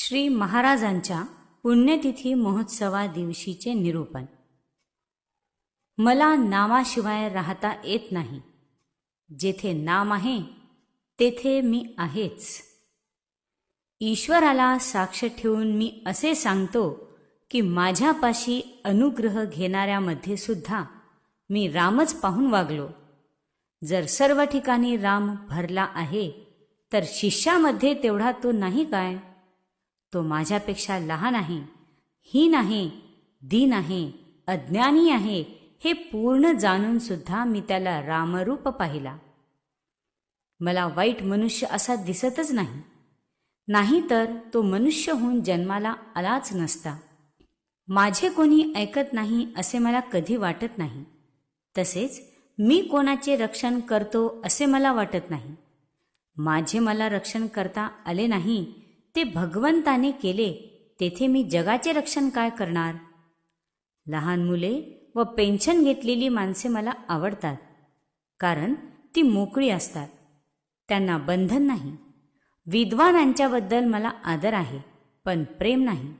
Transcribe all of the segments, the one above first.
श्री महाराजांच्या पुण्यतिथी महोत्सवा दिवशीचे निरूपण. मला नामाशिवाय राहता येत नाही. जेथे नाम आहे तेथे मी आहेच. ईश्वराला साक्ष ठेवून मी असे सांगतो की माझ्यापाशी अनुग्रह घेणाऱ्यामध्ये सुद्धा मी रामच पाहून वागलो. जर सर्व ठिकाणी राम भरला आहे तर शिष्यामध्ये तेवढा तो नाही काय? तो माझ्यापेक्षा लहान आहे. हीन आहे दीन आहे अज्ञानी आहे हे पूर्ण जाणून सुद्धा मी त्याला रामरूप पाहिला. मला वाईट मनुष्य असा दिसतच नाही. नाही तर तो मनुष्य होऊन जन्माला आलाच नसता. माझे कोणी ऐकत नाही असे मला कधी वाटत नाही. तसेच मी कोणाचे रक्षण करतो असे मला वाटत नाही. माझे मला रक्षण करता आले नाही ते भगवंताने केले तेथे मी जगाचे रक्षण काय करणार? लहान मुले व पेन्शन घेतलेली माणसे मला आवडतात कारण ती मोकळी असतात. त्यांना बंधन नाही. विद्वानांच्याबद्दल मला आदर आहे पण प्रेम नाही.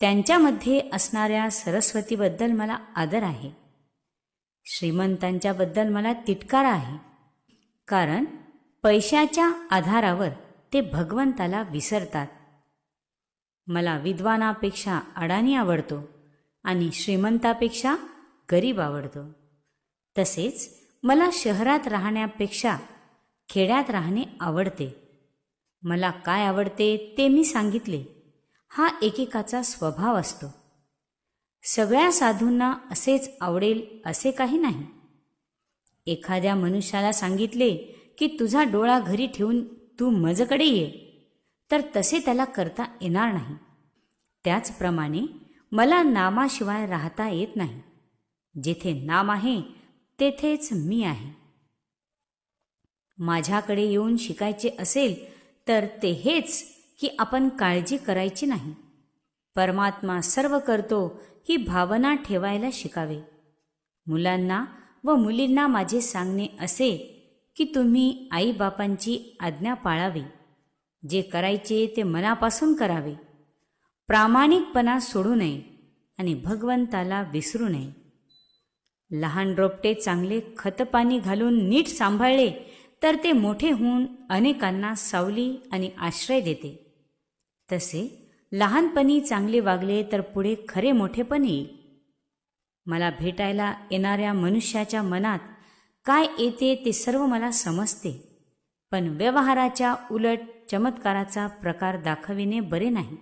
त्यांच्यामध्ये असणाऱ्या सरस्वतीबद्दल मला आदर आहे. श्रीमंतांच्याबद्दल मला तिटकारा आहे कारण पैशाच्या आधारावर ते भगवंताला विसरतात. मला विद्वानापेक्षा अडाणी आवडतो आणि श्रीमंतापेक्षा गरीब आवडतो. तसेच मला शहरात राहण्यापेक्षा खेड्यात राहणे आवडते. मला काय आवडते ते मी सांगितले. हा एकेकाचा स्वभाव असतो. सगळ्या साधूंना असेच आवडेल असे काही नाही. एखाद्या मनुष्याला सांगितले की तुझा डोळा घरी ठेवून तू मजकडे ये. तर तसे त्याला करता येणार नाही. त्याचप्रमाणे मला नामाशिवाय राहता येत नाही. जेथे नाम आहे तेथेच मी आहे. माझ्याकडे येऊन शिकायचे असेल तर ते हेच की आपण काळजी करायची नाही. परमात्मा सर्व करतो ही भावना ठेवायला शिकावे. मुलांना व मुलींना माझे सांगणे असे की तुम्ही आईबापांची आज्ञा पाळावी. जे करायचे ते मनापासून करावे. प्रामाणिकपणा सोडू नये आणि भगवंताला विसरू नये. लहान रोपटे चांगले खतपाणी घालून नीट सांभाळले तर ते मोठे होऊन अनेकांना सावली आणि आश्रय देते. तसे लहानपणी चांगले वागले तर पुढे खरे मोठेपण येईल. मला भेटायला येणाऱ्या मनुष्याच्या मनात काय येते ते सर्व मला समजते. पण व्यवहाराच्या उलट चमत्काराचा प्रकार दाखविणे बरे नाही.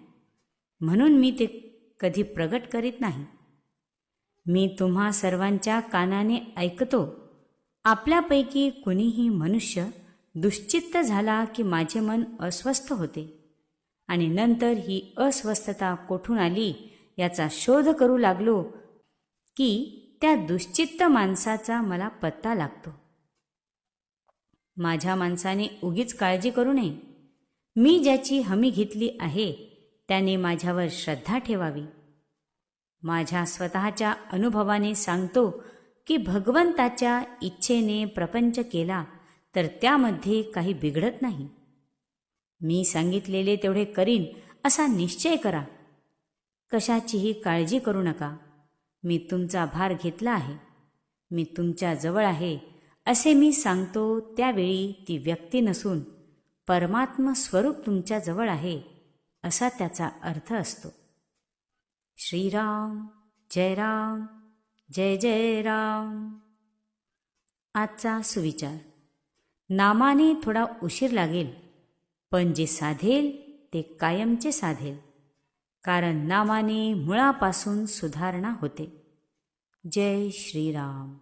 म्हणून मी ते कधी प्रगट करीत नाही. मी तुम्हा सर्वांच्या कानाने ऐकतो. आपल्यापैकी कुणीही मनुष्य दुश्चित्त झाला की माझे मन अस्वस्थ होते. आणि नंतर ही अस्वस्थता कोठून आली याचा शोध करू लागलो की त्या दुश्चित्त माणसाचा मला पत्ता लागतो. माझ्या माणसाने उगीच काळजी करू नये. मी ज्याची हमी घेतली आहे त्याने माझ्यावर श्रद्धा ठेवावी. माझ्या स्वतःच्या अनुभवाने सांगतो की भगवंताच्या इच्छेने प्रपंच केला तर त्यामध्ये काही बिघडत नाही. मी सांगितलेले तेवढे करीन असा निश्चय करा. कशाचीही काळजी करू नका. मी तुमचा भार घेतला आहे. मी तुमच्या जवळ आहे असे मी सांगतो त्यावेळी ती व्यक्ती नसून परमात्म स्वरूप तुमच्या जवळ आहे असा त्याचा अर्थ असतो. श्रीराम जय राम जय जय राम. आजचा सुविचार. नामाने थोडा उशीर लागेल पण जे साधेल ते कायमचे साधेल. कारण नामाने मुळापासून सुधारणा होते. जय श्रीराम.